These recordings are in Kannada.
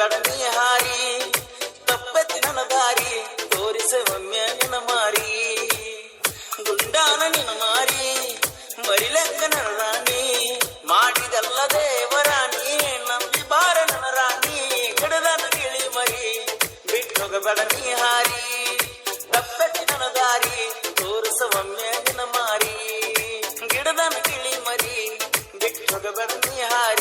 ನೀ ಹಾರಿ, ತಪ್ಪೆತ್ತಿ ನನ್ನ ದಾರಿ, ತೋರಿಸೆ ಒಮ್ಮೆ ನಿನ್ನ ಮಾರಿ. ಗುಂಡಾನ ನಿನ್ನ ಮಾರಿ, ಮರಿಲೆಕ್ಕ ನನ್ನ ರಾಣಿ, ಮಾಡಿದಲ್ಲ ದೇವರಾಣಿ ನಂಬಿ ಬಾರ ನನ್ನ ರಾಣಿ ಗಿಡದನ ತಿಳಿ ಮರಿ. ಬಿಟ್ಟೋಗಬೇಡ ನೀ ಹಾರಿ, ತಪ್ಪೆತ್ತಿ ನನ್ನ ದಾರಿ, ತೋರಿಸ ಒಮ್ಮೆ ನಿನ್ನ ಮಾರಿ. ಗಿಡದನ ತಿಳಿ ಮರಿ, ಬಿಟ್ಟೋಗಬೇಡ ನೀ ಹಾರಿ.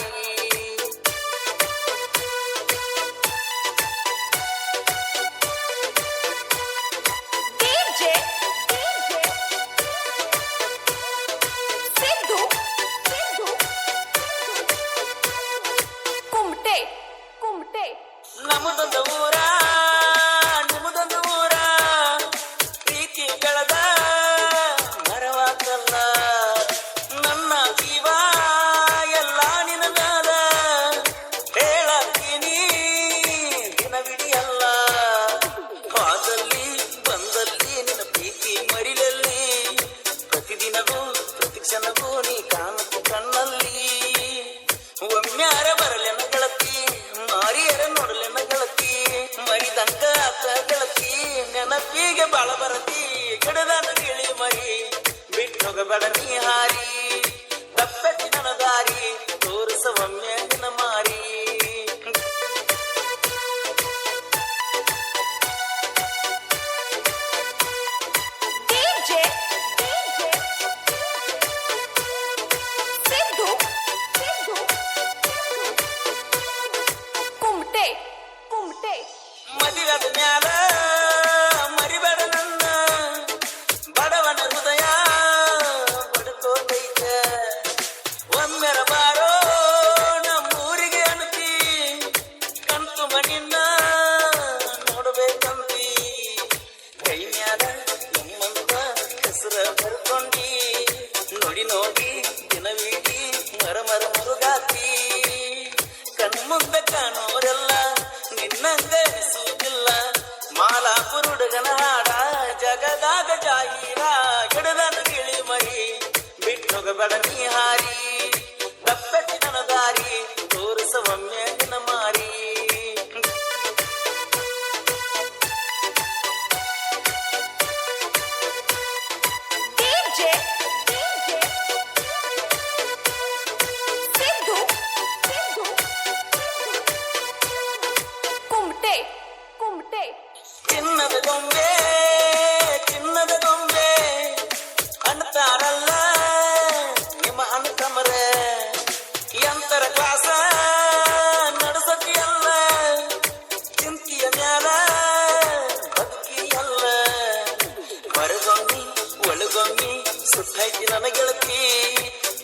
ಬಾಳ ಬರತಿ ಗಿಡದ ಗಿಳಿ ಮರಿ ಬಿಟ್ಟೋಗಬೇಡ ನೀ ಹಾರಿ. ಬಿಟ್ಟೋಗಬೇಡ ನೀ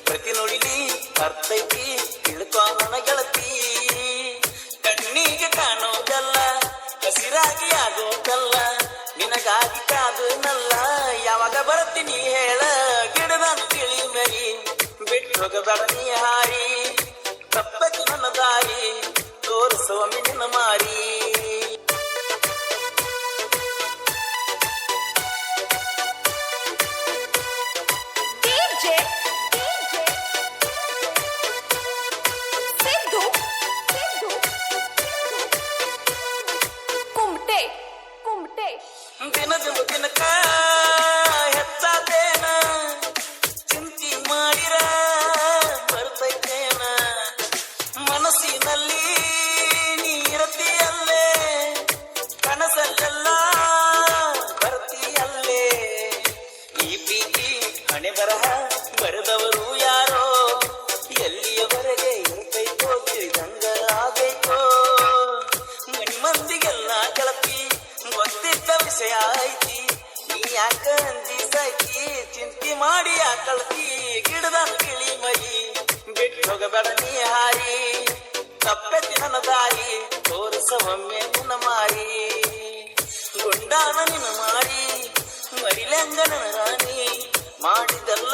ಪ್ರತಿ ನುಡಿಲಿ ಅರ್ಥೈತಿ, ತಿಳ್ಕೊ ನನ್ನ ಗೆಳತಿ. ಕಣ್ಣಿಗೆ ಕಾಣೋದಲ್ಲ, ಹಸಿರಾಗಿ ಆಗೋದಲ್ಲ, ನಿನಗಾಗಿ ಕಾದನಲ್ಲ ಯಾವಾಗ ಬರ್ತೀನಿ ಹೇಳ ಗಿಡದ ತಿಳಿ ಮರಿ. ಬಿಟ್ಟು ಹೋಗಬೇಡ ನೀ ಹಾರಿ ತಪ್ಪಕ್ಕೆ ನನ್ನ ದಾರಿ. ಕುಮಟೆ ದಿನದಿಂದ ವಿಷಯ ಐತಿ, ನೀ ಯಾಕ ಅಂಜಿ ಸಾಕಿ ಚಿಂತಿ ಮಾಡಿ ಯಾಕಳ್ತಿ ಗಿಡದ ಕಿಳಿ ಮರಿ. ಬಿಟ್ಟು ಹೋಗಬೇಡ ನೀ ಹಾರಿ ತಪ್ಪೆ ನನ್ನ ದಾರಿ ತೋರಿಸ ಒಮ್ಮೆ ನಿನ್ನ ಮಾರಿ. ಗುಂಡಾನ ನಿನ್ನ ಮಾರಿ ಮರಿಲೆಂಗ ನನ್ನ ರಾಣಿ ಮಾಡಿದಲ್ಲ